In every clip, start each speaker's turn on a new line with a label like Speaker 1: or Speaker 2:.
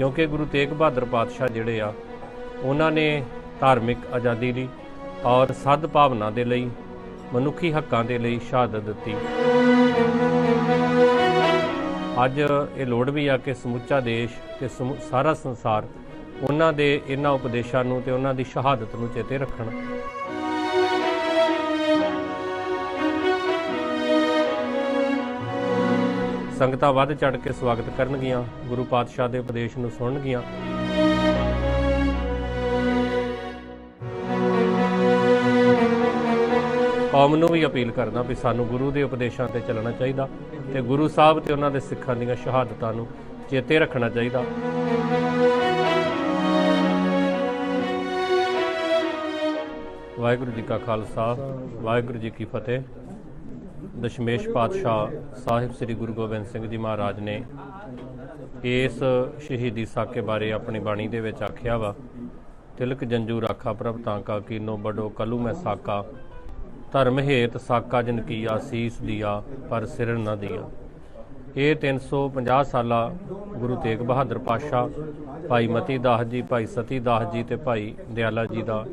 Speaker 1: ਕਿਉਂਕਿ ਗੁਰੂ ਤੇਗ ਬਹਾਦਰ ਪਾਤਸ਼ਾਹ ਜਿਹੜੇ ਆ, ਉਹਨਾਂ ਨੇ ਧਾਰਮਿਕ ਆਜ਼ਾਦੀ ਲਈ ਔਰ ਸਦ ਭਾਵਨਾ ਦੇ ਲਈ, ਮਨੁੱਖੀ ਹੱਕਾਂ ਦੇ ਲਈ ਸ਼ਹਾਦਤ ਦਿੱਤੀ। ਅੱਜ ਇਹ ਲੋੜ ਵੀ ਆ ਕਿ ਸਮੁੱਚਾ ਦੇਸ਼ ਤੇ ਸਮੁ- ਸਾਰਾ ਸੰਸਾਰ ਉਹਨਾਂ ਦੇ ਇਹਨਾਂ ਉਪਦੇਸ਼ਾਂ ਨੂੰ ਤੇ ਉਹਨਾਂ ਦੀ ਸ਼ਹਾਦਤ ਨੂੰ ਚੇਤੇ ਰੱਖਣ। ਸੰਗਤਾਂ ਵੱਧ ਚੜ ਕੇ ਸਵਾਗਤ ਕਰਨਗੀਆਂ, ਗੁਰੂ ਪਾਤਸ਼ਾਹ ਦੇ ਉਪਦੇਸ਼ ਨੂੰ ਸੁਣਨਗੀਆਂ। ਕੌਮ ਨੂੰ ਵੀ ਅਪੀਲ ਕਰਦਾ ਵੀ ਸਾਨੂੰ ਗੁਰੂ ਦੇ ਉਪਦੇਸ਼ਾਂ ਤੇ ਚੱਲਣਾ ਚਾਹੀਦਾ ਤੇ ਗੁਰੂ ਸਾਹਿਬ ਤੇ ਉਹਨਾਂ ਦੇ ਸਿੱਖਾਂ ਦੀਆਂ ਸ਼ਹਾਦਤਾਂ ਨੂੰ ਚੇਤੇ ਰੱਖਣਾ ਚਾਹੀਦਾ। ਵਾਹਿਗੁਰੂ ਜੀ ਕਾ ਖਾਲਸਾ, ਵਾਹਿਗੁਰੂ ਜੀ ਕੀ ਫਤਿਹ। ਦਸ਼ਮੇਸ਼ ਪਾਤਸ਼ਾਹ ਸਾਹਿਬ ਸ੍ਰੀ ਗੁਰੂ ਗੋਬਿੰਦ ਸਿੰਘ ਜੀ ਮਹਾਰਾਜ ਨੇ ਇਸ ਸ਼ਹੀਦੀ ਸਾਕੇ ਬਾਰੇ ਆਪਣੀ ਬਾਣੀ ਦੇ ਵਿੱਚ ਆਖਿਆ ਵਾ, ਤਿਲਕ ਜੰਜੂ ਰਾਖਾ ਪ੍ਰਭ ਤਾਂਕਾ ਕੀਨੋ ਬਡੋ ਕਲੂ ਮੈਂ ਸਾਕਾ, ਧਰਮ ਹੇਤ ਸਾਕਾ ਜਨ ਕੀਆ ਸੀਸ ਦਿਆ, ਪਰ ਸਿਰ ਨਾ ਦਿਆ। ਇਹ 350 ਸਾਲਾ ਗੁਰੂ ਤੇਗ ਬਹਾਦਰ ਪਾਤਸ਼ਾਹ ਭਾਈ ਮਤੀ ਦਾਸ ਜੀ, ਭਾਈ ਸਤੀ ਦਾਸ ਜੀ ਤੇ ਭਾਈ ਦਿਆਲਾ ਜੀ ਦਾ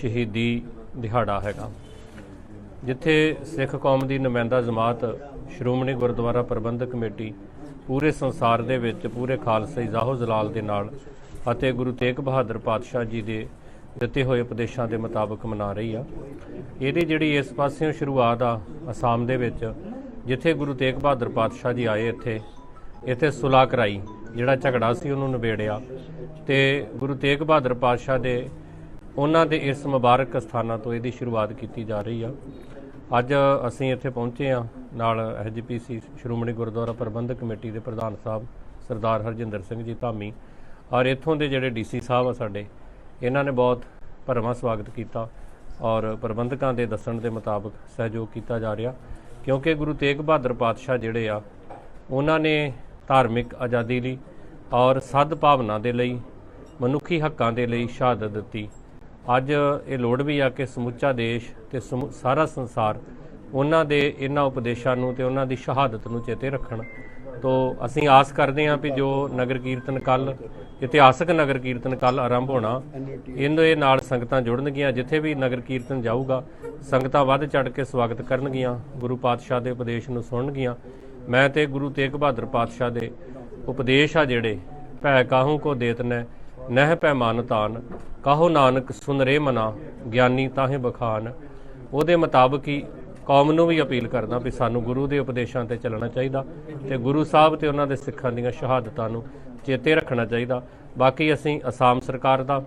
Speaker 1: ਸ਼ਹੀਦੀ ਦਿਹਾੜਾ ਹੈਗਾ। ਜਿੱਥੇ ਸਿੱਖ ਕੌਮ ਦੀ ਨੁਮਾਇੰਦਾ ਜਮਾਤ, ਸ਼੍ਰੋਮਣੀ ਗੁਰਦੁਆਰਾ ਪ੍ਰਬੰਧਕ ਕਮੇਟੀ ਪੂਰੇ ਸੰਸਾਰ ਦੇ ਵਿੱਚ, ਪੂਰੇ ਖਾਲਸੇ ਜ਼ਾਹੋ ਜਲਾਲ ਦੇ ਨਾਲ ਅਤੇ ਗੁਰੂ ਤੇਗ ਬਹਾਦਰ ਪਾਤਸ਼ਾਹ ਜੀ ਦੇ ਦਿੱਤੇ ਹੋਏ ਉਪਦੇਸ਼ਾਂ ਦੇ ਮੁਤਾਬਕ ਮਨਾ ਰਹੀ ਆ। ਇਹਦੀ ਜਿਹੜੀ ਇਸ ਪਾਸਿਓਂ ਸ਼ੁਰੂਆਤ ਆ, ਅਸਾਮ ਦੇ ਵਿੱਚ, ਜਿੱਥੇ ਗੁਰੂ ਤੇਗ ਬਹਾਦਰ ਪਾਤਸ਼ਾਹ ਜੀ ਆਏ ਇੱਥੇ ਇੱਥੇ ਸੁਲਾ ਕਰਾਈ, ਜਿਹੜਾ ਝਗੜਾ ਸੀ ਉਹਨੂੰ ਨਿਬੇੜਿਆ ਤੇ ਗੁਰੂ ਤੇਗ ਬਹਾਦਰ ਪਾਤਸ਼ਾਹ ਦੇ ਉਹਨਾਂ ਦੇ ਇਸ ਮੁਬਾਰਕ ਸਥਾਨਾਂ ਤੋਂ ਇਹਦੀ ਸ਼ੁਰੂਆਤ ਕੀਤੀ ਜਾ ਰਹੀ ਆ। ਅੱਜ ਅਸੀਂ ਇੱਥੇ ਪਹੁੰਚੇ ਆ ਨਾਲ ਐਸਜੀਪੀਸੀ ਸ਼੍ਰੋਮਣੀ ਗੁਰਦੁਆਰਾ ਪ੍ਰਬੰਧਕ ਕਮੇਟੀ ਦੇ ਪ੍ਰਧਾਨ ਸਾਹਿਬ ਸਰਦਾਰ ਹਰਜਿੰਦਰ ਸਿੰਘ ਜੀ ਧਾਮੀ ਔਰ ਇੱਥੋਂ ਦੇ ਜਿਹੜੇ ਡੀਸੀ ਸਾਹਿਬ ਆ ਸਾਡੇ, ਇਹਨਾਂ ਨੇ ਬਹੁਤ ਭਰਵਾਂ ਸਵਾਗਤ ਕੀਤਾ ਔਰ ਪ੍ਰਬੰਧਕਾਂ ਦੇ ਦੱਸਣ ਦੇ ਮੁਤਾਬਕ ਸਹਿਯੋਗ ਕੀਤਾ ਜਾ ਰਿਹਾ, ਕਿਉਂਕਿ ਗੁਰੂ ਤੇਗ ਬਹਾਦਰ ਪਾਤਸ਼ਾਹ ਜਿਹੜੇ ਆ, ਉਹਨਾਂ ਨੇ ਧਾਰਮਿਕ ਆਜ਼ਾਦੀ ਲਈ ਔਰ ਸਦ ਭਾਵਨਾ ਦੇ ਲਈ, ਮਨੁੱਖੀ ਹੱਕਾਂ ਦੇ ਲਈ ਸ਼ਹਾਦਤ ਦਿੱਤੀ। ਅੱਜ ਇਹ ਲੋੜ ਵੀ ਆ ਕਿ ਸਮੁੱਚਾ ਦੇਸ਼ ਤੇ ਸਮੁ- ਸਾਰਾ ਸੰਸਾਰ ਉਹਨਾਂ ਦੇ ਇਹਨਾਂ ਉਪਦੇਸ਼ਾਂ ਨੂੰ ਤੇ ਉਹਨਾਂ ਦੀ ਸ਼ਹਾਦਤ ਨੂੰ ਚੇਤੇ ਰੱਖਣ। ਤੋਂ ਅਸੀਂ ਆਸ ਕਰਦੇ ਹਾਂ ਵੀ ਜੋ ਨਗਰ ਕੀਰਤਨ ਕੱਲ ਇਤਿਹਾਸਕ ਨਗਰ ਕੀਰਤਨ ਕੱਲ ਆਰੰਭ ਹੋਣਾ ਇਹਦੇ ਨਾਲ ਸੰਗਤਾਂ ਜੁੜਨਗੀਆਂ, ਜਿੱਥੇ ਵੀ ਨਗਰ ਕੀਰਤਨ ਜਾਊਗਾ, ਸੰਗਤਾਂ ਵੱਧ ਚੜ ਕੇ ਸਵਾਗਤ ਕਰਨਗੀਆਂ, ਗੁਰੂ ਪਾਤਸ਼ਾਹ ਦੇ ਉਪਦੇਸ਼ ਨੂੰ ਸੁਣਨਗੀਆਂ। ਮੈਂ ਤੇ ਗੁਰੂ ਤੇਗ ਬਹਾਦਰ ਪਾਤਸ਼ਾਹ ਦੇ ਉਪਦੇਸ਼ ਆ ਜਿਹੜੇ, ਭੈ ਕਾਹੂ ਕੋ ਦੇਤ ਨੈ ਨਹਿ ਪੈ ਤਾਨ, ਕਾਹੋ ਨਾਨਕ ਸੁਨਰੇ ਮਨਾ, ਗਿਆਨੀ ਤਾਹੇ ਬਖਾਨ। ਉਹਦੇ ਮੁਤਾਬਕ ਹੀ ਕੌਮ ਨੂੰ ਵੀ ਅਪੀਲ ਕਰਦਾ ਵੀ ਸਾਨੂੰ ਗੁਰੂ ਦੇ ਉਪਦੇਸ਼ਾਂ ਤੇ ਚੱਲਣਾ ਚਾਹੀਦਾ ਤੇ ਗੁਰੂ ਸਾਹਿਬ ਤੇ ਉਹਨਾਂ ਦੇ ਸਿੱਖਾਂ ਦੀਆਂ ਸ਼ਹਾਦਤਾਂ ਨੂੰ ਚੇਤੇ ਰੱਖਣਾ ਚਾਹੀਦਾ। ਬਾਕੀ ਅਸੀਂ ਅਸਾਮ ਸਰਕਾਰ ਦਾ,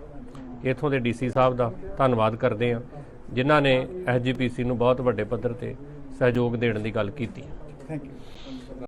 Speaker 1: ਇਥੋਂ ਦੇ ਡੀਸੀ ਸਾਹਿਬ ਦਾ ਧੰਨਵਾਦ ਕਰਦੇ ਹਾਂ, ਜਿਨ੍ਹਾਂ ਨੇ ਐਸਜੀਪੀਸੀ ਨੂੰ ਬਹੁਤ ਵੱਡੇ ਪੱਧਰ ਤੇ ਸਹਿਯੋਗ ਦੇਣ ਦੀ ਗੱਲ ਕੀਤੀ।
Speaker 2: Thank you